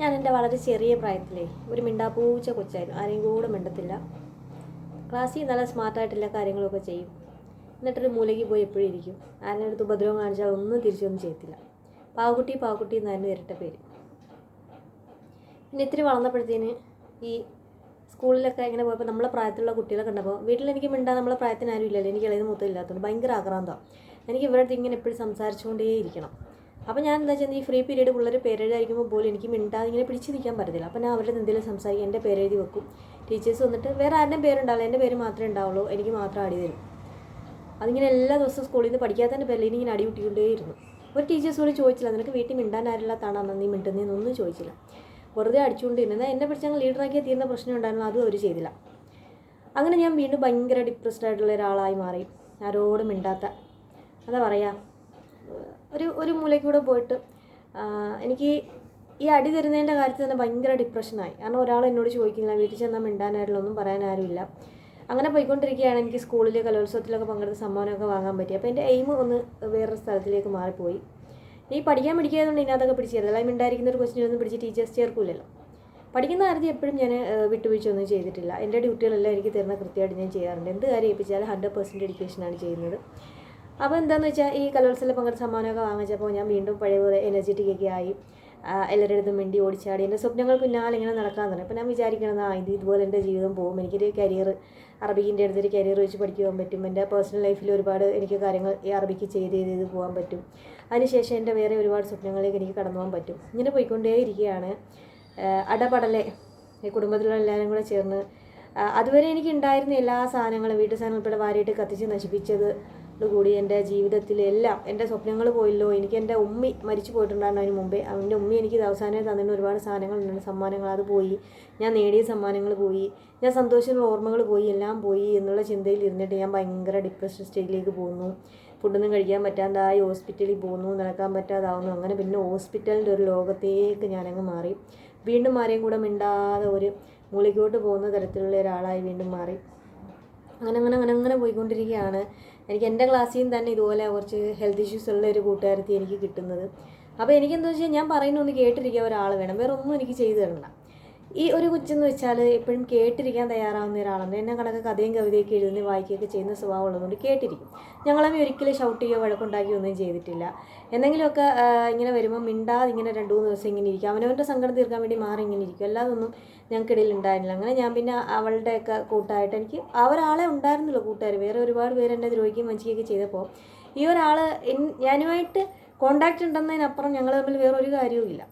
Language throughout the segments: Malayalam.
ഞാൻ എന്റെ വളരെ ചെറിയ പ്രായത്തിലേ ഒരു മിണ്ടാപ്പൂച്ച കൊച്ചായിരുന്നു. ആരെയും കൂടെ മിണ്ടത്തില്ല. ക്ലാസ്സിൽ നല്ല സ്മാർട്ടായിട്ടുള്ള കാര്യങ്ങളൊക്കെ ചെയ്യും. എന്നിട്ടൊരു മൂലയ്ക്ക് പോയി എപ്പോഴും ഇരിക്കും. ആരുടെ അടുത്ത് ഉപദ്രവം കാണിച്ചാൽ ഒന്നും തിരിച്ചൊന്നും ചെയ്യത്തില്ല. പാവക്കുട്ടി പാവക്കുട്ടി എന്നായിരുന്നു ഇരട്ട പേര്. പിന്നെ ഇത്തിരി വളർന്നപ്പോഴത്തേന് ഈ സ്കൂളിലൊക്കെ ഇങ്ങനെ പോയപ്പോൾ നമ്മളെ പ്രായത്തിലുള്ള കുട്ടികളെ കണ്ടപ്പോൾ വീട്ടിൽ എനിക്ക് മിണ്ടാൻ നമ്മളെ പ്രായത്തിന് ആരും ഇല്ലല്ലോ എനിക്ക് ഇളയത് മൊത്തം ഇല്ലാത്തതുകൊണ്ട് ഭയങ്കര ആക്രാന്തമാണ്. എനിക്ക് ഇവരുടെ ഇങ്ങനെ എപ്പോഴും സംസാരിച്ചുകൊണ്ടേ ഇരിക്കണം അപ്പോൾ ഞാൻ എന്താ വെച്ചാൽ ഈ ഫ്രീ പീരീഡ് പിള്ളേർ പേരെഴുതായിരിക്കുമ്പോൾ പോലും എനിക്ക് മിണ്ടാതെ ഇങ്ങനെ പിടിച്ച് നിൽക്കാൻ പറ്റത്തില്ല. അപ്പോൾ ഞാൻ അവരുടെ എന്തെങ്കിലും സംസാരിക്കും. എന്റെ പേരെഴുതി വെക്കും. ടീച്ചേഴ്സ് വന്നിട്ട് വേറെ ആരുടെയും പേരുണ്ടാവില്ല. എന്റെ പേര് മാത്രമേ ഉണ്ടാവുള്ളൂ. എനിക്ക് മാത്രം അടി തരും. അതിങ്ങനെ എല്ലാ ദിവസവും സ്കൂളിൽ നിന്ന് പഠിക്കാത്തതിന്റെ പേരിൽ ഇങ്ങനെ അടി കൂട്ടിക്കൊണ്ടേയിരുന്നു. ഒരു ടീച്ചേഴ്സ് പോലും ചോദിച്ചില്ല. നിനക്ക് വീട്ടിൽ മിണ്ടാൻ ആരില്ലാത്താണോ നീ മിണ്ടുന്നതെന്നൊന്നും ചോദിച്ചില്ല. വെറുതെ അടിച്ചുകൊണ്ടിരുന്നത് എന്നെ പിടിച്ചങ്ങ് ലീഡറാക്കിയാൽ തീരുന്ന പ്രശ്നം ഉണ്ടായിരുന്നു? അതും അവർ ചെയ്തില്ല. അങ്ങനെ ഞാൻ വീണ്ടും ഭയങ്കര ഡിപ്രസ്ഡ് ആയിട്ടുള്ള ഒരാളായി മാറി. ആരോടും മിണ്ടാത്ത. എന്താ പറയുക ഒരു ഒരു മൂലയ്ക്കൂടെ പോയിട്ട് എനിക്ക് ഈ അടി തരുന്നതിന്റെ കാര്യത്തിൽ തന്നെ ഭയങ്കര ഡിപ്രഷനായി. കാരണം ഒരാൾ എന്നോട് ചോദിക്കുന്നില്ല വീട്ടിൽ ചെന്നാൽ മിണ്ടാനായിട്ടുള്ള ഒന്നും പറയാൻ ആരുമില്ല അങ്ങനെ പോയിക്കൊണ്ടിരിക്കുകയാണ് എനിക്ക് സ്കൂളിലെ കലോത്സവത്തിലൊക്കെ പങ്കെടുത്ത സമ്മാനമൊക്കെ വാങ്ങാൻ പറ്റി. അപ്പോൾ എന്റെ എയിം ഒന്ന് വേറൊരു സ്ഥലത്തിലേക്ക് മാറിപ്പോയി. ഈ പഠിക്കാൻ പിടിക്കാത്തതുകൊണ്ട് ഇതിനകത്തൊക്കെ പിടിച്ച് അതിൽ മിണ്ടായിരിക്കുന്ന ഒരു ക്വസ്റ്റിനൊന്നും പിടിച്ച് ടീച്ചേഴ്സ് ചേർക്കില്ലല്ലോ പഠിക്കുന്ന കാര്യത്തിൽ എപ്പോഴും ഞാൻ വിട്ടുവീഴ്ചയൊന്നും ചെയ്തിട്ടില്ല. എന്റെ ഡ്യൂട്ടികളെല്ലാം എനിക്ക് തരുന്ന കൃത്യമായിട്ട് ഞാൻ ചെയ്യാറുണ്ട്. എന്ത് കാര്യം ഏൽപ്പിച്ചാലും ഹൺഡ്രഡ് പെർസെന്റ് ഡെഡിക്കേഷനാണ് ചെയ്യുന്നത്. അപ്പോൾ എന്താണെന്ന് വെച്ചാൽ ഈ കലോത്സവത്തിൽ പങ്കെടുത്ത സമ്മാനമൊക്കെ വാങ്ങിച്ചപ്പോൾ ഞാൻ വീണ്ടും പഴയ പോലെ എനർജറ്റിക് ഒക്കെ ആയി. എല്ലാവരുടെ അടുത്തും മിണ്ടി ഓടിച്ചാടി. എന്റെ സ്വപ്നങ്ങൾ പിന്നാലെ ഇങ്ങനെ നടക്കാൻ തുടങ്ങി അപ്പോൾ ഞാൻ വിചാരിക്കണത് ആ ഇത് ഇതുപോലെ എന്റെ ജീവിതം പോകും. എനിക്കൊരു കരിയർ അറബിക്കിന്റെ അടുത്തൊരു കരിയർ വെച്ച് പഠിക്കുവാൻ പറ്റും. എന്റെ പേഴ്സണൽ ലൈഫിൽ ഒരുപാട് എനിക്ക് കാര്യങ്ങൾ ഈ അറബിക്ക് ചെയ്ത് ചെയ്ത് ചെയ്ത് പോകാൻ പറ്റും. അതിനുശേഷം എന്റെ വേറെ ഒരുപാട് സ്വപ്നങ്ങളിലേക്ക് എനിക്ക് കടന്നു പോകാൻ പറ്റും. ഇങ്ങനെ പോയിക്കൊണ്ടേ ഇരിക്കുകയാണ്. അടപടലെ. കുടുംബത്തിലുള്ള എല്ലാവരും കൂടെ ചേർന്ന് അതുവരെ എനിക്ക് ഉണ്ടായിരുന്ന എല്ലാ സാധനങ്ങളും വീട്ടു സാധനങ്ങൾ ഉൾപ്പെടെ വാരിയിട്ട് കത്തിച്ച് നശിപ്പിച്ചത് കൂടി എന്റെ ജീവിതത്തിലെല്ലാം എന്റെ സ്വപ്നങ്ങൾ പോയല്ലോ എനിക്ക് എന്റെ ഉമ്മി മരിച്ചു പോയിട്ടുണ്ടായിരുന്നു അതിന് മുമ്പേ. അവന്റെ ഉമ്മി എനിക്ക് അവസാനം തന്നിട്ട് ഒരുപാട് സാധനങ്ങൾ ഉണ്ടായിരുന്നു സമ്മാനങ്ങൾ അത് പോയി. ഞാൻ നേടിയ സമ്മാനങ്ങൾ പോയി. ഞാൻ സന്തോഷമുള്ള ഓർമ്മകൾ പോയി. എല്ലാം പോയി എന്നുള്ള ചിന്തയിൽ ഇരുന്നിട്ട് ഞാൻ ഭയങ്കര ഡിപ്രഷൻ സ്റ്റേജിലേക്ക് പോകുന്നു ഫുഡൊന്നും കഴിക്കാൻ പറ്റാണ്ടായി ഹോസ്പിറ്റലിൽ പോകുന്നു നടക്കാൻ പറ്റാതാവുന്നു. അങ്ങനെ പിന്നെ ഹോസ്പിറ്റലിന്റെ ഒരു ലോകത്തേക്ക് ഞാനങ്ങ് മാറി. വീണ്ടും ആരെയും കൂടെ മിണ്ടാതെ ഒരു മൂലയ്ക്കോട്ട് പോകുന്ന തരത്തിലുള്ള ഒരാളായി വീണ്ടും മാറി. അങ്ങനെ അങ്ങനെ അങ്ങനെ അങ്ങനെ പോയിക്കൊണ്ടിരിക്കുകയാണ്. എനിക്ക് എന്റെ ക്ലാസ്സിൽ നിന്ന് തന്നെ ഇതുപോലെ കുറച്ച് ഹെൽത്ത് ഇഷ്യൂസ് ഉള്ള ഒരു കൂട്ടുകാരത്തി എനിക്ക് കിട്ടുന്നത്. അപ്പോൾ എനിക്കെന്താ വെച്ചാൽ ഞാൻ പറയുന്ന ഒന്ന് കേട്ടിരിക്കാൻ ഒരാൾ വേണം. വേറെ ഒന്നും എനിക്ക് ചെയ്തു തരണ്ട. ഈ ഒരു കൊച്ചെന്ന് വെച്ചാൽ എപ്പോഴും കേട്ടിരിക്കാൻ തയ്യാറാവുന്ന ഒരാളാണ്. എന്നെ കണക്ക് കഥയും കവിതയൊക്കെ എഴുതുന്ന വായിക്കുകയൊക്കെ ചെയ്യുന്ന സ്വഭാവം ഉള്ളതുകൊണ്ട് കേട്ടിരിക്കും. ഞങ്ങളമ്മ ഒരിക്കലും ഷൗട്ട് ചെയ്യുകയോ വഴക്കുണ്ടാക്കുകയോ ഒന്നും ചെയ്തിട്ടില്ല. എന്തെങ്കിലുമൊക്കെ ഇങ്ങനെ വരുമ്പോൾ മിണ്ടാതെ ഇങ്ങനെ രണ്ട് മൂന്ന് ദിവസം ഇങ്ങനെ ഇരിക്കും. അവനവന്റെ സങ്കടം തീർക്കാൻ വേണ്ടി മാറി ഇങ്ങനെ ഇരിക്കും. അല്ലാതെ ഒന്നും ഞങ്ങൾക്കിടയിൽ ഉണ്ടായിരുന്നില്ല. അങ്ങനെ ഞാൻ പിന്നെ അവളുടെയൊക്കെ കൂട്ടായിട്ട് എനിക്ക് ആ ഒരാളെ ഉണ്ടായിരുന്നില്ല കൂട്ടുകാർ വേറെ ഒരുപാട് പേര് എന്നെ ദ്രോഹിക്കുകയും വഞ്ചിക്കുകയൊക്കെ ചെയ്തപ്പോൾ ഈ ഒരാൾ ഞാനുമായിട്ട് കോണ്ടാക്റ്റ് ഉണ്ടെന്നതിനപ്പുറം ഞങ്ങൾ തമ്മിൽ വേറൊരു കാര്യവുമില്ല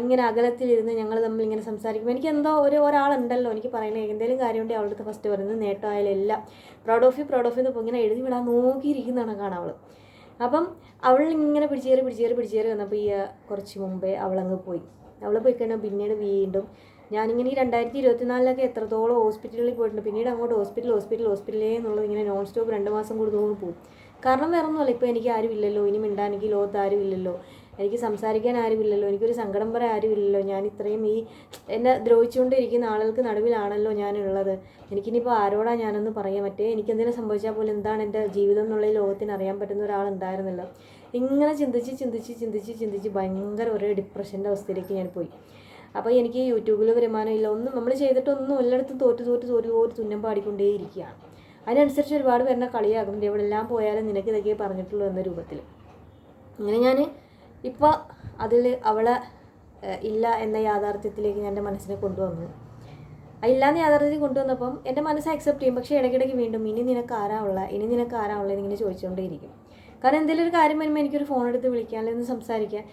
ഇങ്ങനെ അകലത്തിലിരുന്ന് ഞങ്ങൾ തമ്മിൽ ഇങ്ങനെ സംസാരിക്കുമ്പോൾ എനിക്ക് എന്തോ ഒരു ഒരാളുണ്ടല്ലോ എനിക്ക് പറയുന്നത് എന്തെങ്കിലും കാര്യമുണ്ടെങ്കിൽ അവളുടെ ഫസ്റ്റ് പറയുന്നത് നേട്ടമായാലും എല്ലാം. Proud of you proud of you ഇങ്ങനെ എഴുതി വിടാൻ നോക്കിയിരിക്കുന്നതാണ് കാണാൻ അവൾ അപ്പം അവൾ ഇങ്ങനെ പിടിച്ചേറി പിടിച്ചേറി പിടിച്ചേറി വന്നപ്പോൾ ഈ കുറച്ച് മുമ്പേ അവളങ്ങ് പോയി. അവൾ പോയി കഴിഞ്ഞാൽ പിന്നീട് വീണ്ടും ഞാനിങ്ങനെ ഈ രണ്ടായിരത്തി ഇരുപത്തിനാലിലൊക്കെ എത്രത്തോളം ഹോസ്പിറ്റലിൽ പോയിട്ടുണ്ട്. പിന്നീട് അങ്ങോട്ട് ഹോസ്പിറ്റൽ ഹോസ്പിറ്റൽ ഹോസ്പിറ്റലേ എന്നുള്ളത് ഇങ്ങനെ നോൺ സ്റ്റോപ്പ് രണ്ട് മാസം കൂടി തോന്നി പോകും കാരണം വേറെ ഒന്നുമല്ല ഇപ്പോൾ എനിക്ക് ആരുമില്ലല്ലോ ഇനി മിണ്ടാൻ എനിക്ക് ലോകത്ത് ആരുമില്ലല്ലോ എനിക്ക് സംസാരിക്കാൻ ആരുമില്ലല്ലോ എനിക്കൊരു സങ്കടം പറയാൻ ആരുമില്ലല്ലോ ഞാൻ ഇത്രയും ഈ എന്നെ ദ്രോഹിച്ചുകൊണ്ടിരിക്കുന്ന ആളുകൾക്ക് നടുവിലാണല്ലോ ഞാനുള്ളത്. എനിക്കിനിപ്പോൾ ആരോടാ ഞാനൊന്ന് പറയാൻ പറ്റേ? എനിക്കെന്തെങ്കിലും സംഭവിച്ചാൽ പോലും എന്താണ് എന്റെ ജീവിതം എന്നുള്ള ലോകത്തിന് അറിയാൻ പറ്റുന്ന ഒരാളുണ്ടായിരുന്നല്ലോ ഇങ്ങനെ ചിന്തിച്ച് ചിന്തിച്ച് ചിന്തിച്ച് ചിന്തിച്ച് ഭയങ്കര ഒരു ഡിപ്രഷന്റെ അവസ്ഥയിലേക്ക് ഞാൻ പോയി. അപ്പോൾ എനിക്ക് യൂട്യൂബിൽ വരുമാനമില്ല ഒന്നും നമ്മൾ ചെയ്തിട്ടൊന്നും എല്ലായിടത്തും തോറ്റ് തോറ്റ് തോറ്റ് തോറ്റ് തുന്നം പാടിക്കൊണ്ടേയിരിക്കുകയാണ്. അതിനനുസരിച്ച് ഒരുപാട് പേരുടെ കളിയാകും. എവിടെല്ലാം പോയാലും നിനക്ക് ഇതൊക്കെ പറഞ്ഞിട്ടുള്ളൂ എന്ന രൂപത്തിൽ. അങ്ങനെ ഞാൻ ഇപ്പോൾ അതിൽ അവളെ ഇല്ല എന്ന യാഥാർത്ഥ്യത്തിലേക്ക് ഞാൻ എന്റെ മനസ്സിനെ കൊണ്ടുവന്നു. ഇല്ലാന്ന് യാഥാർത്ഥ്യത്തിൽ കൊണ്ടുവന്നപ്പം എന്റെ മനസ്സ് അക്സെപ്റ്റ് ചെയ്യും. പക്ഷേ ഇടയ്ക്കിടയ്ക്ക് വീണ്ടും ഇനി നിനക്ക് ആരാവുള്ള ഇനി നിനക്ക് ആരാവുള്ള എന്നിങ്ങനെ ചോദിച്ചുകൊണ്ടേയിരിക്കും. കാരണം എന്തെങ്കിലും ഒരു കാര്യം വരുമ്പോൾ എനിക്കൊരു ഫോൺ എടുത്ത് വിളിക്കാൻ അല്ലെങ്കിൽ ഒന്ന് സംസാരിക്കാൻ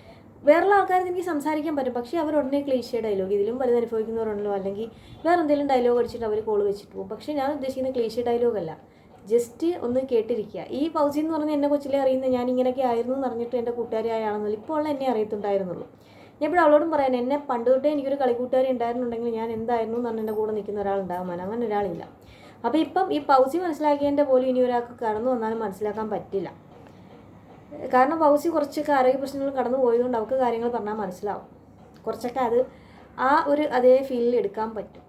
വേറെയുള്ള ആൾക്കാർ എനിക്ക് സംസാരിക്കാൻ പറ്റും. പക്ഷേ അവർ ഉടനെ ക്ലീഷ്യ ഡയലോഗ് ഇതിലും വലുത് അനുഭവിക്കുന്നവരുണ്ടല്ലോ. അല്ലെങ്കിൽ വേറെ എന്തെങ്കിലും ഡയലോഗ് അടിച്ചിട്ട് അവർ കോൾ വെച്ചിട്ട് പോകും. പക്ഷേ ഞാൻ ഉദ്ദേശിക്കുന്ന ക്ലീഷ്യ ഡയലോഗ് അല്ല. ജസ്റ്റ് ഒന്ന് കേട്ടിരിക്കുക. ഈ പൗസി എന്ന് പറഞ്ഞാൽ എന്നെ കൊച്ചിലെ അറിയുന്ന ഞാൻ ഇങ്ങനെയൊക്കെ ആയിരുന്നു എന്ന് പറഞ്ഞിട്ട് എന്റെ കൂട്ടുകാരി ആളെന്നല്ല ഇപ്പോൾ ഉള്ള എന്നെ അറിയത്തുണ്ടായിരുന്നുള്ളൂ. ഞാൻ ഇപ്പോൾ അവളോടും പറയാൻ എന്നെ പണ്ട് തൊട്ടേ എനിക്കൊരു കളിക്കൂട്ടുകാരി ഉണ്ടായിരുന്നുണ്ടെങ്കിൽ ഞാൻ എന്തായിരുന്നു എന്ന് പറഞ്ഞ എന്റെ കൂടെ നിൽക്കുന്ന ഒരാളുണ്ടാകുമാൻ അങ്ങനെ ഒരാളില്ല. അപ്പോൾ ഇപ്പം ഈ പൗസി മനസ്സിലാക്കിയതിന്റെ പോലും ഇനി ഒരാൾക്ക് കടന്നു വന്നാലും മനസ്സിലാക്കാൻ പറ്റില്ല. കാരണം വൗസി കുറച്ചൊക്കെ ആരോഗ്യ പ്രശ്നങ്ങൾ കടന്നു പോയതുകൊണ്ട് അവൾക്ക് കാര്യങ്ങൾ പറഞ്ഞാൽ മനസ്സിലാവും. കുറച്ചൊക്കെ അത് ആ ഒരു അതേ ഫീലിൽ എടുക്കാൻ പറ്റും.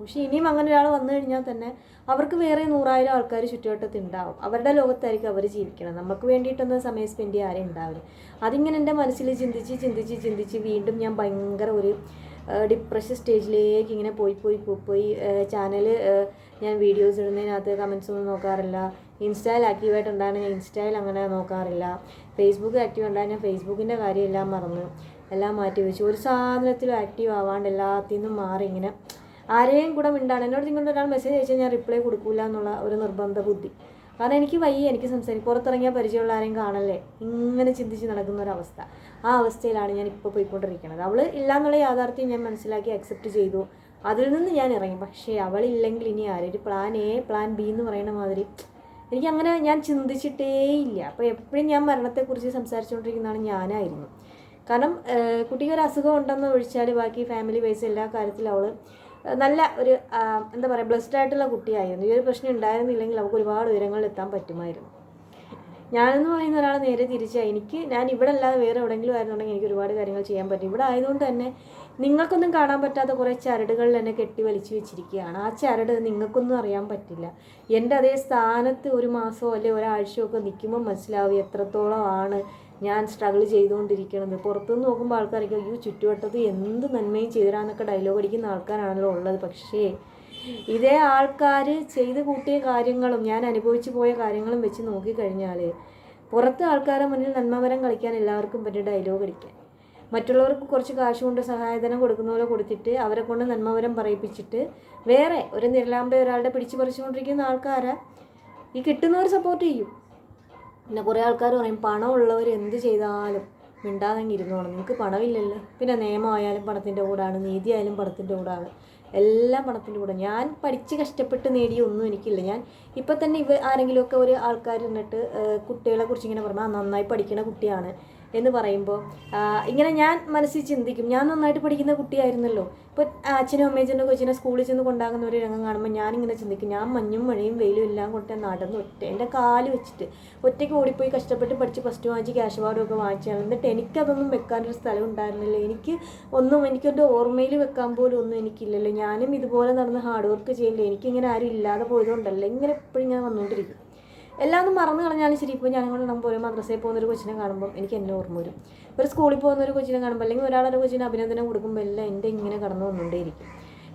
പക്ഷെ ഇനിയും അങ്ങനെ ഒരാൾ വന്നു കഴിഞ്ഞാൽ തന്നെ അവർക്ക് വേറെ നൂറായിരം ആൾക്കാർ ചുറ്റുവട്ടത്ത് ഉണ്ടാവും. അവരുടെ ലോകത്തായിരിക്കും അവർ ജീവിക്കണം നമുക്ക് വേണ്ടിയിട്ടൊന്നും സമയം സ്പെൻഡ് ചെയ്യാൻ ആരും ഉണ്ടാവില്ല. അതിങ്ങനെ എന്റെ മനസ്സിൽ ചിന്തിച്ച് ചിന്തിച്ച് ചിന്തിച്ച് വീണ്ടും ഞാൻ ഭയങ്കര ഒരു ഡിപ്രഷൻ സ്റ്റേജിലേക്ക് ഇങ്ങനെ പോയി പോയി പോയി ചാനൽ ഞാൻ വീഡിയോസ് ഇടുന്നതിനകത്ത് കമൻസ് ഒന്നും നോക്കാറില്ല. ഇൻസ്റ്റയിൽ ആക്റ്റീവായിട്ട് ഉണ്ടാകാൻ ഞാൻ ഇൻസ്റ്റയിൽ അങ്ങനെ നോക്കാറില്ല. ഫേസ്ബുക്ക് ആക്റ്റീവ് ഉണ്ടാകാൻ ഞാൻ ഫേസ്ബുക്കിന്റെ കാര്യമെല്ലാം മറന്നു. എല്ലാം മാറ്റി വെച്ചു ഒരു സാധനത്തിലും ആക്റ്റീവ് ആവാണ്ട് എല്ലാത്തിൽ നിന്നും മാറി ഇങ്ങനെ ആരെയും കൂടെ മിണ്ടാണ് എന്നോട് നിങ്ങളുടെ ഒരാൾ മെസ്സേജ് അയച്ചാൽ ഞാൻ റിപ്ലൈ കൊടുക്കില്ല എന്നുള്ള ഒരു നിർബന്ധ ബുദ്ധി കാരണം എനിക്ക് വയ്യ എനിക്ക് സംസാരിക്കും പുറത്തിറങ്ങിയാൽ പരിചയമുള്ള ആരെയും കാണല്ലേ? ഇങ്ങനെ ചിന്തിച്ച് നടക്കുന്ന ഒരു അവസ്ഥ ആ അവസ്ഥയിലാണ് ഞാൻ ഇപ്പോൾ പോയിക്കൊണ്ടിരിക്കുന്നത് അവൾ ഇല്ല എന്നുള്ള യാഥാർത്ഥ്യം ഞാൻ മനസ്സിലാക്കി അക്സെപ്റ്റ് ചെയ്തു. അതിൽ നിന്ന് ഞാൻ ഇറങ്ങി. പക്ഷേ അവളില്ലെങ്കിൽ ഇനി ആരൊരു പ്ലാൻ എ പ്ലാൻ ബി എന്ന് പറയുന്ന മാതിരി എനിക്ക് അങ്ങനെ ഞാൻ ചിന്തിച്ചിട്ടേ ഇല്ല. അപ്പോൾ എപ്പോഴും ഞാൻ മരണത്തെക്കുറിച്ച് സംസാരിച്ചുകൊണ്ടിരിക്കുന്നതാണ് ഞാനായിരുന്നു. കാരണം കുട്ടിക്ക് ഒരു അസുഖം ഉണ്ടെന്ന് ഒഴിച്ചാൽ ബാക്കി ഫാമിലി വൈസ് എല്ലാ കാര്യത്തിലും അവൾ നല്ല ഒരു എന്താ പറയുക ബ്ലെസ്ഡ് ആയിട്ടുള്ള കുട്ടിയായിരുന്നു. ഈ ഒരു പ്രശ്നം ഉണ്ടായിരുന്നില്ലെങ്കിൽ അവൾക്ക് ഒരുപാട് ഉയരങ്ങളിൽ എത്താൻ പറ്റുമായിരുന്നു. ഞാനെന്ന് പറയുന്ന ഒരാൾ നേരെ തിരിച്ചാണ് എനിക്ക് ഞാൻ ഇവിടെ അല്ലാതെ വേറെ എവിടെയെങ്കിലും ആയിരുന്നുണ്ടെങ്കിൽ എനിക്ക് ഒരുപാട് കാര്യങ്ങൾ ചെയ്യാൻ പറ്റും. ഇവിടെ ആയതുകൊണ്ട് തന്നെ നിങ്ങൾക്കൊന്നും കാണാൻ പറ്റാത്ത കുറേ ചരടുകളിൽ എന്നെ കെട്ടി വലിച്ചു വെച്ചിരിക്കുകയാണ്. ആ ചരട് നിങ്ങൾക്കൊന്നും അറിയാൻ പറ്റില്ല. എന്റെ അതേ സ്ഥാനത്ത് ഒരു മാസമോ അല്ലെങ്കിൽ ഒരാഴ്ചയോ ഒക്കെ നിൽക്കുമ്പോൾ മനസ്സിലാവും എത്രത്തോളമാണ് ഞാൻ സ്ട്രഗിൾ ചെയ്തുകൊണ്ടിരിക്കുന്നത് പുറത്തുനിന്ന് നോക്കുമ്പോൾ ആൾക്കാർക്ക് അയ്യോ ചുറ്റുവട്ടത്ത് എന്ത് നന്മയും ചെയ്തിരാന്നൊക്കെ ഡയലോഗ് അടിക്കുന്ന ആൾക്കാരാണല്ലോ ഉള്ളത്. പക്ഷേ ഇതേ ആൾക്കാർ ചെയ്ത് കൂട്ടിയ കാര്യങ്ങളും ഞാൻ അനുഭവിച്ചു പോയ കാര്യങ്ങളും വെച്ച് നോക്കിക്കഴിഞ്ഞാൽ പുറത്ത് ആൾക്കാരുടെ മുന്നിൽ നന്മമരം കളിക്കാൻ എല്ലാവർക്കും പറ്റിയ ഡയലോഗ് അടിക്കാൻ. മറ്റുള്ളവർക്ക് കുറച്ച് കാശ് കൊണ്ട് സഹായധനം കൊടുക്കുന്ന പോലെ കൊടുത്തിട്ട് അവരെ കൊണ്ട് നന്മമരം പറയിപ്പിച്ചിട്ട് വേറെ ഒരു നിരലാമ്പ ഒരാളുടെ പിടിച്ചു പറിച്ചുകൊണ്ടിരിക്കുന്ന ആൾക്കാരെ ഈ കിട്ടുന്നവർ സപ്പോർട്ട് ചെയ്യും. പിന്നെ കുറേ ആൾക്കാർ പറയും പണമുള്ളവർ എന്ത് ചെയ്താലും മിണ്ടാതെങ്കിൽ ഇരുന്നോണം നിങ്ങൾക്ക് പണമില്ലല്ലോ. പിന്നെ നിയമമായാലും പണത്തിന്റെ കൂടാണ് നീതി ആയാലും പണത്തിന്റെ കൂടാണ്. എല്ലാം പണത്തിന്റെ കൂടെ ഞാൻ പഠിച്ച് കഷ്ടപ്പെട്ട് നേടിയ ഒന്നും എനിക്കില്ല. ഞാൻ ഇപ്പം തന്നെ ഇവ ആരെങ്കിലുമൊക്കെ ഒരു ആൾക്കാർ ഇരുന്നിട്ട് ഏഹ്, കുട്ടികളെ കുറിച്ച് ഇങ്ങനെ പറഞ്ഞാൽ നന്നായി പഠിക്കുന്ന കുട്ടിയാണ്. എന്ന് പറയുമ്പോൾ ഇങ്ങനെ ഞാൻ മനസ്സിൽ ചിന്തിക്കും. ഞാൻ നന്നായിട്ട് പഠിക്കുന്ന കുട്ടിയായിരുന്നല്ലോ. ഇപ്പോൾ അച്ഛനും അമ്മയും ചെന്ന് കൊച്ചിനെ സ്കൂളിൽ ചെന്ന് കൊണ്ടാകുന്ന ഒരു രംഗം കാണുമ്പോൾ ഞാനിങ്ങനെ ചിന്തിക്കും. ഞാൻ മഞ്ഞും മഴയും വെയിലും എല്ലാം കൊണ്ട് നടന്ന് ഒറ്റ എന്റെ കാൽ വെച്ചിട്ട് ഒറ്റയ്ക്ക് ഓടിപ്പോയി കഷ്ടപ്പെട്ട് പഠിച്ച് ഫസ്റ്റ് വാങ്ങിച്ച് ക്യാഷ് അവാർഡും ഒക്കെ വാങ്ങിച്ചാണ് എന്നിട്ട് എനിക്കതൊന്നും വെക്കാനൊരു സ്ഥലം ഉണ്ടായിരുന്നില്ല. എനിക്ക് ഒന്നും എനിക്കൊരു ഓർമ്മയിൽ വെക്കാൻ പോലും ഒന്നും എനിക്കില്ലല്ലോ. ഞാനും ഇതുപോലെ നടന്ന് ഹാർഡ് വർക്ക് ചെയ്യില്ല എനിക്കിങ്ങനെ ആരും ഇല്ലാതെ പോയതുകൊണ്ടല്ല. ഇങ്ങനെ എപ്പോഴും ഞാൻ വന്നുകൊണ്ടിരിക്കും. എല്ലാം ഒന്നും മറന്നു കളഞ്ഞാലും ശരി. ഇപ്പോൾ കൊണ്ട് നമ്മൾ മദ്രസയിൽ പോകുന്ന ഒരു കൊച്ചിനെ കാണുമ്പോൾ എനിക്ക് എന്നെ ഓർമ്മ വരും. ഒരു സ്കൂളിൽ പോകുന്ന ഒരു കൊച്ചിനെ കാണുമ്പോൾ അല്ലെങ്കിൽ ഒരാളൊരു കൊച്ചിനെ അഭിനന്ദനം കൊടുക്കുമ്പോൾ എല്ലാം എന്റെ ഇങ്ങനെ കടന്നു വന്നുകൊണ്ടേയിരിക്കും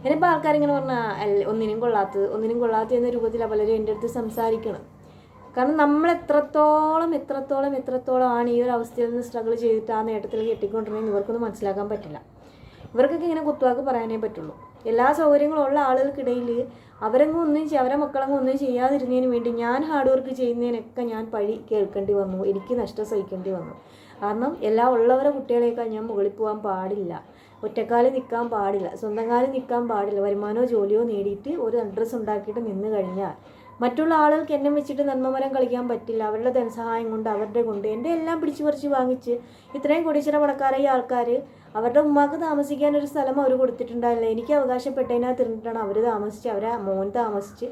എന്നിപ്പോൾ ആൾക്കാരിങ്ങനെ പറഞ്ഞാൽ ഒന്നിനും കൊള്ളാത്തത് ഒന്നിനും കൊള്ളാത്ത എന്ന രൂപത്തിലാണ് പലരും എന്റെ അടുത്ത് സംസാരിക്കണം കാരണം നമ്മൾ എത്രത്തോളം എത്രത്തോളം എത്രത്തോളം ആണ് ഈ ഒരു അവസ്ഥയിൽ നിന്ന് സ്ട്രഗിൾ ചെയ്തിട്ട് ആ നേട്ടത്തിലേക്ക് എത്തിക്കൊണ്ടിരുന്നത് ഇവർക്കൊന്നും മനസ്സിലാക്കാൻ പറ്റില്ല. ഇവർക്കൊക്കെ ഇങ്ങനെ കുത്തുവാക്ക് പറയാനേ പറ്റുള്ളൂ. എല്ലാ സൗകര്യങ്ങളും ഉള്ള ആളുകൾക്കിടയിൽ അവരങ്ങും ഒന്നും ചെയ്യ- അവരെ മക്കളങ്ങും ഒന്നും ചെയ്യാതിരുന്നതിന് വേണ്ടി ഞാൻ ഹാർഡ് വർക്ക് ചെയ്യുന്നതിനൊക്കെ ഞാൻ പഴി കേൾക്കേണ്ടി വന്നു. എനിക്ക് നഷ്ടം സഹിക്കേണ്ടി വന്നു. കാരണം എല്ലാ ഉള്ളവരെ കുട്ടികളെയൊക്കെ ഞാൻ മുകളിൽ പോകാൻ പാടില്ല. ഒറ്റക്കാലിൽ നിൽക്കാൻ പാടില്ല. സ്വന്തം കാലിൽ നിൽക്കാൻ പാടില്ല. വരുമാനമോ ജോലിയോ നേടിയിട്ട് ഒരു അഡ്രസ്സ് ഉണ്ടാക്കിയിട്ട് നിന്ന് കഴിഞ്ഞാൽ മറ്റുള്ള ആളുകൾക്ക് എന്നെ വെച്ചിട്ട് നന്മമരം കളിക്കാൻ പറ്റില്ല. അവരുടെ ധനസഹായം കൊണ്ട് അവരുടെ കൊണ്ട് എന്റെ എല്ലാം പിടിച്ചു പറിച്ച് വാങ്ങിച്ച് ഇത്രയും കൊടീശ്വര പണക്കാരായ ആൾക്കാർ അവരുടെ ഉമ്മാക്ക് താമസിക്കാൻ ഒരു സ്ഥലം അവർ കൊടുത്തിട്ടുണ്ടായില്ല എനിക്ക് അവകാശപ്പെട്ടതിനകത്ത് ഇരുന്നിട്ടാണ് അവർ താമസിച്ച് അവരെ മോൻ താമസിച്ച്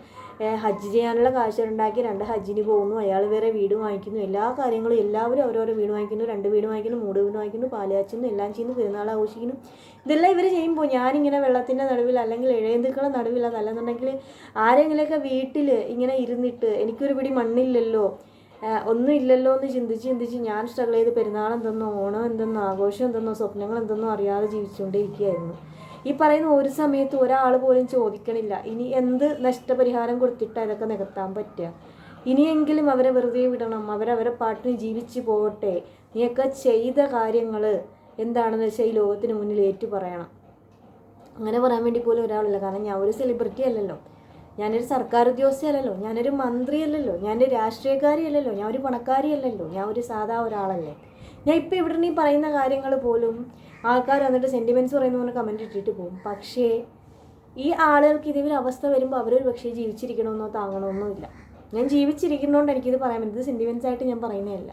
ഹജ്ജ് ചെയ്യാനുള്ള കാശ് ഉണ്ടാക്കി രണ്ട് ഹജ്ജിന് പോകുന്നു അയാൾ വേറെ വീട് വാങ്ങിക്കുന്നു എല്ലാ കാര്യങ്ങളും എല്ലാവരും അവരോരോ വീട് വാങ്ങിക്കുന്നു രണ്ട് വീട് വാങ്ങിക്കുന്നു മൂട് വീട് വാങ്ങിക്കുന്നു പാലയാച്ചുന്നു എല്ലാം ചെയ്യുന്നു പെരുന്നാൾ ആഘോഷിക്കുന്നു. ഇതെല്ലാം ഇവർ ചെയ്യുമ്പോൾ ഞാനിങ്ങനെ വെള്ളത്തിന്റെ നടുവിൽ അല്ലെങ്കിൽ ഇഴയന്തുക്കളുടെ നടുവിൽ അതല്ലെന്നുണ്ടെങ്കിൽ ആരെങ്കിലുമൊക്കെ വീട്ടിൽ ഇങ്ങനെ ഇരുന്നിട്ട് എനിക്കൊരു പിടി മണ്ണില്ലല്ലോ ആഹ് ഒന്നും ഇല്ലല്ലോ എന്ന് ചിന്തിച്ച് ചിന്തിച്ച് ഞാൻ സ്ട്രഗിൾ ചെയ്ത് പെരുന്നാൾ എന്തെന്നോ ഓണം എന്തെന്നോ ആഘോഷം എന്തെന്നോ സ്വപ്നങ്ങൾ എന്തെന്നോ അറിയാതെ ജീവിച്ചുകൊണ്ടേയിരിക്കുകയായിരുന്നു. ഈ പറയുന്ന ഒരു സമയത്ത് ഒരാൾ പോലും ചോദിക്കണില്ല ഇനി എന്ത് നഷ്ടപരിഹാരം കൊടുത്തിട്ട് അതൊക്കെ നികത്താൻ പറ്റുക? ഇനിയെങ്കിലും അവരെ വെറുതെ വിടണം അവരവരെ പാട്ടിന് ജീവിച്ച് പോകട്ടെ നീയൊക്കെ ചെയ്ത കാര്യങ്ങൾ എന്താണെന്ന് വെച്ചാൽ ഈ ലോകത്തിന് മുന്നിൽ ഏറ്റു പറയണം. അങ്ങനെ പറയാൻ വേണ്ടി പോലും ഒരാളില്ല. കാരണം ഞാൻ ഒരു സെലിബ്രിറ്റി അല്ലല്ലോ. ഞാനൊരു സർക്കാർ ഉദ്യോഗസ്ഥയല്ലല്ലോ ഞാനൊരു മന്ത്രി അല്ലല്ലോ ഞാനൊരു രാഷ്ട്രീയക്കാരി അല്ലല്ലോ ഞാൻ ഒരു പണക്കാരിയല്ലല്ലോ ഞാൻ ഒരു സാധാ ഒരാളല്ലേ. ഞാൻ ഇപ്പോൾ ഇവിടെ നീ പറയുന്ന കാര്യങ്ങൾ പോലും ആൾക്കാർ വന്നിട്ട് സെന്റിമെന്റ്സ് പറയുന്ന പോലെ കമന്റ് ഇട്ടിട്ട് പോകും. പക്ഷേ ഈ ആളുകൾക്ക് ഇതേ അവസ്ഥ വരുമ്പോൾ അവരൊരു പക്ഷേ ജീവിച്ചിരിക്കണമെന്നോ താങ്ങണമെന്നോ ഇല്ല. ഞാൻ ജീവിച്ചിരിക്കുന്നതുകൊണ്ട് എനിക്കിത് പറയാൻ പറ്റും ഇത് സെന്റിമെൻസ് ആയിട്ട് ഞാൻ പറയുന്നതല്ല.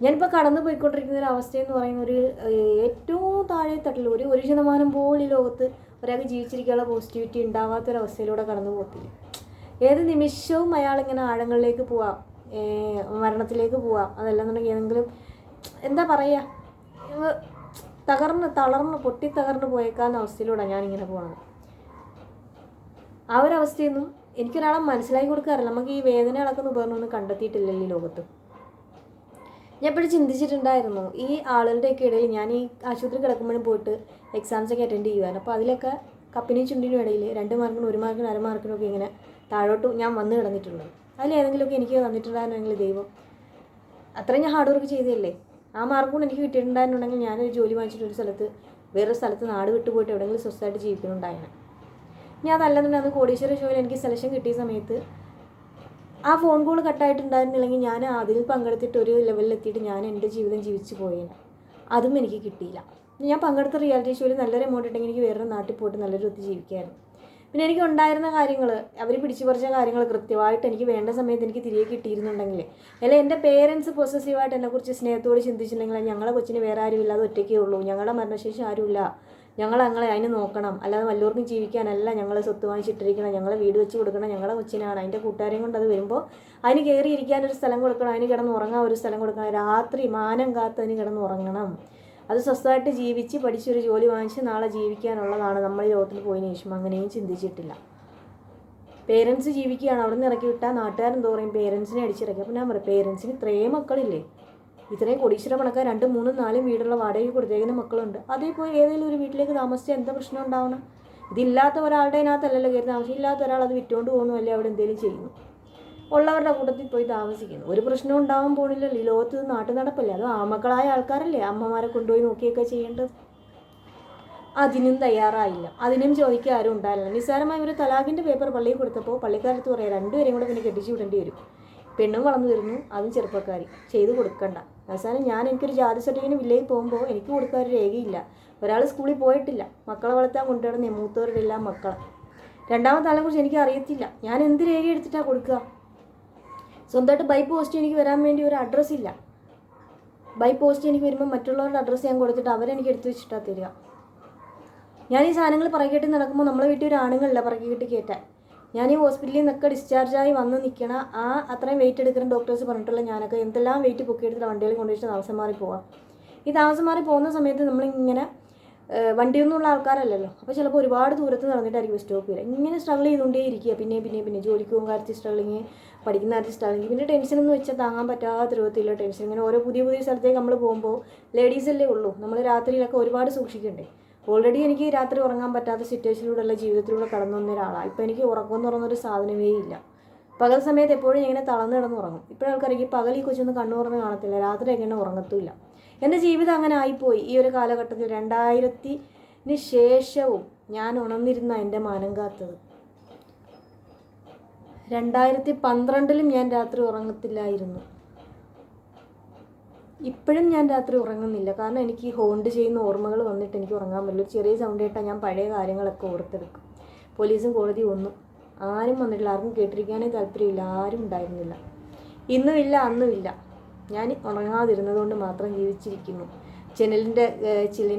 ഞാനിപ്പോൾ കടന്നു പോയിക്കൊണ്ടിരിക്കുന്ന ഒരു അവസ്ഥയെന്ന് പറയുന്ന ഒരു ഏറ്റവും താഴെ തട്ടിൽ ഒരു ഒരു ശതമാനം പോലും ലോകത്ത് ഒരാൾക്ക് ജീവിച്ചിരിക്കാനുള്ള പോസിറ്റിവിറ്റി ഉണ്ടാവാത്തൊരവസ്ഥയിലൂടെ കടന്നു പോകത്തില്ല. ഏത് നിമിഷവും അയാൾ അയാളിങ്ങനെ ആഴങ്ങളിലേക്ക് പോവാം മരണത്തിലേക്ക് പോവാം അതല്ലെന്നുണ്ടെങ്കിൽ ഏതെങ്കിലും എന്താ പറയുക തകർന്ന് തളർന്ന് പൊട്ടി തകർന്ന് പോയേക്കാവുന്ന അവസ്ഥയിലൂടെ ഞാനിങ്ങനെ പോകണം ആ ഒരു അവസ്ഥയൊന്നും എനിക്കൊരാളെ മനസ്സിലാക്കി കൊടുക്കാറില്ല. നമുക്ക് ഈ വേദന അളക്കുന്ന ഉപകരണമൊന്നും കണ്ടെത്തിയിട്ടില്ലല്ലോ ഈ ലോകത്ത്. ഞാൻ എപ്പോഴും ചിന്തിച്ചിട്ടുണ്ടായിരുന്നു ഈ ആളുകളുടെയൊക്കെ ഇടയിൽ ഞാൻ ഈ ആശുപത്രി കിടക്കുമ്പോഴും പോയിട്ട് എക്സാംസ് ഒക്കെ അറ്റൻഡ് ചെയ്യുമായിരുന്നു അപ്പോൾ അതിലൊക്കെ കപ്പിനും ചുണ്ടിനും ഇടയിൽ രണ്ട് മാർക്കിനും ഒരു മാർക്കിനും അര മാർക്കിനൊക്കെ ഇങ്ങനെ താഴോട്ട് ഞാൻ വന്ന് കിടന്നിട്ടുള്ളത് അതിലേതെങ്കിലുമൊക്കെ എനിക്ക് തന്നിട്ടുണ്ടായിരുന്നെങ്കിൽ ദൈവം. അത്രയും ഞാൻ ഹാർഡ് വർക്ക് ചെയ്തതല്ലേ? ആ മാർക്ക് കൊണ്ട് എനിക്ക് കിട്ടിയിട്ടുണ്ടായിരുന്നുണ്ടെങ്കിൽ ഞാനൊരു ജോലി വാങ്ങിച്ചിട്ട് ഒരു സ്ഥലത്ത് വേറൊരു സ്ഥലത്ത് നാട് വിട്ടു പോയിട്ട് എവിടെയെങ്കിലും സ്വസ്ഥമായിട്ട് ജീവിക്കുന്നുണ്ടായിരുന്നു ഞാൻ അതല്ലെന്നുണ്ടെങ്കിൽ അന്ന് കോടീശ്വര ഷോയിൽ എനിക്ക് സെലക്ഷൻ കിട്ടിയ സമയത്ത് ആ ഫോൺ കോൾ കട്ടായിട്ടുണ്ടായിരുന്നില്ലെങ്കിൽ ഞാൻ അതിൽ പങ്കെടുത്തിട്ട് ഒരു ലെവലിൽ എത്തിയിട്ട് ഞാൻ എന്റെ ജീവിതം ജീവിച്ചു പോയേനെ. അതും എനിക്ക് കിട്ടിയില്ല. ഞാൻ പങ്കെടുത്ത റിയാലിറ്റി ഷോയിൽ നല്ലൊരു എമൗണ്ട് ഉണ്ടെങ്കിൽ എനിക്ക് വേറൊരു നാട്ടിൽ പോയിട്ട് നല്ലൊരു ഒത്തി ജീവിക്കായിരുന്നു. പിന്നെ എനിക്ക് ഉണ്ടായിരുന്ന കാര്യങ്ങൾ അവർ പിടിച്ചു പറിച്ച കാര്യങ്ങൾ കൃത്യമായിട്ട് എനിക്ക് വേണ്ട സമയത്ത് എനിക്ക് തിരികെ കിട്ടിയിരുന്നുണ്ടെങ്കിൽ അല്ലെ എന്റെ പേരൻസ് പൊസസീവായിട്ട് എന്നെക്കുറിച്ച് സ്നേഹത്തോട് ചിന്തിച്ചിട്ടുണ്ടെങ്കിൽ ഞങ്ങളുടെ കൊച്ചിന് വേറെ ആരുമില്ല അത് ഒറ്റയ്ക്കേ ഉള്ളൂ. ഞങ്ങളുടെ മരണശേഷം ആരുമില്ല. ഞങ്ങൾ ഞങ്ങളെ അതിന് നോക്കണം. അല്ലാതെ വല്ലവർക്കും ജീവിക്കാനല്ല ഞങ്ങൾ സ്വത്ത് വാങ്ങിച്ചിട്ടിരിക്കണം ഞങ്ങളെ വീട് വെച്ച് കൊടുക്കണം ഞങ്ങളെ കൊച്ചിനാണ്. അതിന്റെ കൂട്ടുകാരെയും കൊണ്ട് അത് വരുമ്പോൾ അതിന് കയറിയിരിക്കാൻ ഒരു സ്ഥലം കൊടുക്കണം. അതിന് കിടന്ന് ഉറങ്ങാൻ ഒരു സ്ഥലം കൊടുക്കണം. രാത്രി മാനം കാത്ത് അതിന് കിടന്ന് ഉറങ്ങണം. അത് സ്വസ്ഥമായിട്ട് ജീവിച്ച് പഠിച്ചൊരു ജോലി വാങ്ങിച്ച് നാളെ ജീവിക്കാനുള്ളതാണ് നമ്മൾ ലോകത്തിൽ പോയതിനു ശേഷം. അങ്ങനെയും ചിന്തിച്ചിട്ടില്ല. പേരൻസ് ജീവിക്കുകയാണ്. അവിടെ നിന്ന് ഇറക്കി വിട്ടാൽ നാട്ടുകാരൻ എന്തോ പറയും പേരൻസിനെ അടിച്ചിറക്കി. അപ്പോൾ ഞാൻ പറയും പേരൻസിന് ഇത്രയും മക്കളില്ലേ? ഇത്രയും കൊടീശ്വര പണക്കാർ രണ്ടും മൂന്നും നാലും വീടുള്ള വാടകയ്ക്ക് കൊടുത്തേക്കുന്ന മക്കളുണ്ട്. അതേ പോയി ഏതെങ്കിലും ഒരു വീട്ടിലേക്ക് താമസിച്ചാൽ എന്താ പ്രശ്നം ഉണ്ടാവണം? ഇതില്ലാത്ത ഒരാളുടെ അതിനകത്തല്ലല്ലോ കയറി താമസം ഇല്ലാത്ത ഒരാൾ അത് വിറ്റുകൊണ്ട് പോകുന്നു അല്ലെ അവിടെ എന്തെങ്കിലും ചെയ്യുന്നു? ഉള്ളവരുടെ കൂട്ടത്തിൽ പോയി താമസിക്കുന്നു. ഒരു പ്രശ്നം ഉണ്ടാവാൻ പോണില്ലല്ലോ. ഈ ലോകത്ത് നാട്ടു നടപ്പല്ലേ? അത് ആമക്കളായ ആൾക്കാരല്ലേ അമ്മമാരെ കൊണ്ടുപോയി നോക്കിയൊക്കെ ചെയ്യേണ്ടത്. അതിനും തയ്യാറായില്ല. അതിനും ചോദിക്കാൻ ആരും ഉണ്ടായില്ല നിസ്സാരമായി ഒരു തലാഖിന്റെ പേപ്പർ പള്ളിയിൽ കൊടുത്തപ്പോൾ പള്ളിക്കാരത്ത് പറയാം രണ്ടുപേരെയും കൂടെ പിന്നെ കെട്ടിച്ചു വിടേണ്ടി വരും. പെണ്ണും വളർന്നു വരുന്നു. അതും ചെറുപ്പക്കാരി. ചെയ്തു കൊടുക്കണ്ട. അവസാനം ഞാൻ എനിക്കൊരു ജാതി സർട്ടിഫിക്കറ്റ് വില്ലേജ് പോകുമ്പോൾ എനിക്ക് കൊടുക്കാൻ ഒരു രേഖയില്ല. ഒരാൾ സ്കൂളിൽ പോയിട്ടില്ല. മക്കളെ വളർത്താൻ കൊണ്ടുവരുന്ന മൂത്തവരുടെ എല്ലാം മക്കളെ. രണ്ടാമത്തെ ആളെ കുറിച്ച് എനിക്ക് അറിയത്തില്ല. ഞാൻ എന്ത് രേഖ എടുത്തിട്ടാണ് കൊടുക്കുക? സ്വന്തമായിട്ട് ബൈ പോസ്റ്റ് എനിക്ക് വരാൻ വേണ്ടി ഒരു അഡ്രസ്സ് ഇല്ല. ബൈ പോസ്റ്റ് എനിക്ക് വരുമ്പോൾ മറ്റുള്ളവരുടെ അഡ്രസ്സ് ഞാൻ കൊടുത്തിട്ട് അവരെനിക്ക് എടുത്തു വെച്ചിട്ടാണ് തരിക. ഞാൻ ഈ സാധനങ്ങൾ പറക്കി കെട്ടി നടക്കുമ്പോൾ നമ്മളെ വീട്ടിൽ ഒരു ആണുങ്ങളില്ല പറക്കി കെട്ടി കയറ്റാൻ ഞാൻ ഈ ഹോസ്പിറ്റലിൽ നിന്നൊക്കെ ഡിസ്ചാർജായി വന്ന് നിൽക്കണ ആ അത്രയും വെയിറ്റ് എടുക്കുന്ന ഡോക്ടേഴ്സ് പറഞ്ഞിട്ടുള്ള ഞാനൊക്കെ എന്തെല്ലാം വെയിറ്റ് പൊക്കി എടുത്തിട്ട് വണ്ടിയിൽ കൊണ്ടുവച്ചിട്ട് താമസം മാറി പോവാം. ഈ താമസം മാറി പോകുന്ന സമയത്ത് നമ്മളിങ്ങനെ വണ്ടിയൊന്നുമുള്ള ആൾക്കാരല്ലല്ലോ. അപ്പോൾ ചിലപ്പോൾ ഒരുപാട് ദൂരത്ത് നടന്നിട്ടായിരിക്കും സ്റ്റോപ്പ് ചെയ്യുക ഇങ്ങനെ സ്ട്രഗിൾ ചെയ്തുകൊണ്ടേ ഇരിക്കുക. പിന്നെ പിന്നെ പിന്നെ ജോലിക്ക് പോകുന്ന കാര്യത്തിൽ സ്ട്രഗിളിങ് പഠിക്കുന്ന കാര്യത്തിൽ സ്ട്രഗിളിങ് പിന്നെ ടെൻഷൻ എന്ന് വെച്ചാൽ താങ്ങാൻ പറ്റാത്ത രൂപത്തിലുള്ള ടെൻഷൻ ഇങ്ങനെ ഓരോ പുതിയ പുതിയ സ്ഥലത്തേക്ക് നമ്മൾ പോകുമ്പോൾ ലേഡീസല്ലേ ഉള്ളൂ. നമ്മൾ രാത്രിയിലൊക്കെ ഒരുപാട് സൂക്ഷിക്കണ്ടേ? ഓൾറെഡി എനിക്ക് രാത്രി ഉറങ്ങാൻ പറ്റാത്ത സിറ്റുവേഷനിലൂടെയുള്ള ജീവിതത്തിലൂടെ കടന്നു വന്ന ഒരാളാണ് ഇപ്പോൾ എനിക്ക് ഉറക്കം എന്ന് പറയുന്നൊരു സാധനമേ ഇല്ല. പകൽ സമയത്ത് എപ്പോഴും ഇങ്ങനെ തളർന്നു കിടന്ന് ഉറങ്ങും. ഇപ്പോഴും ആൾക്കാർക്ക് ഈ പകൽ ഈ കൊച്ചൊന്നും കണ്ണു തുറന്ന് കാണത്തില്ല. രാത്രി എങ്ങനെ ഉറങ്ങത്തുമില്ല എന്റെ ജീവിതം അങ്ങനെ ആയിപ്പോയി. ഈ ഒരു കാലഘട്ടത്തിൽ രണ്ടായിരത്തിന് ശേഷവും ഞാൻ ഉണർന്നിരുന്ന എന്റെ മാനം കാത്തത്. രണ്ടായിരത്തി പന്ത്രണ്ടിലും ഞാൻ രാത്രി ഉറങ്ങത്തില്ലായിരുന്നു. ഇപ്പോഴും ഞാൻ രാത്രി ഉറങ്ങുന്നില്ല. കാരണം എനിക്ക് ഈ ഹോണ്ട് ചെയ്യുന്ന ഓർമ്മകൾ വന്നിട്ട് എനിക്ക് ഉറങ്ങാൻ പറ്റില്ല. ചെറിയ സൗണ്ട് കേട്ടാൽ ഞാൻ പഴയ കാര്യങ്ങളൊക്കെ ഓർത്തെടുക്കും. പോലീസും കോടതി ഒന്നും ആരും വന്നിട്ടില്ല. ആർക്കും കേട്ടിരിക്കാനേ താല്പര്യമില്ല. ആരും ഉണ്ടായിരുന്നില്ല. ഇന്നുമില്ല അന്നുമില്ല ഞാൻ ഉറങ്ങാതിരുന്നതുകൊണ്ട് മാത്രം ജീവിച്ചിരിക്കുന്നു. ജനലിന്റെ ചില്ലിന്റെ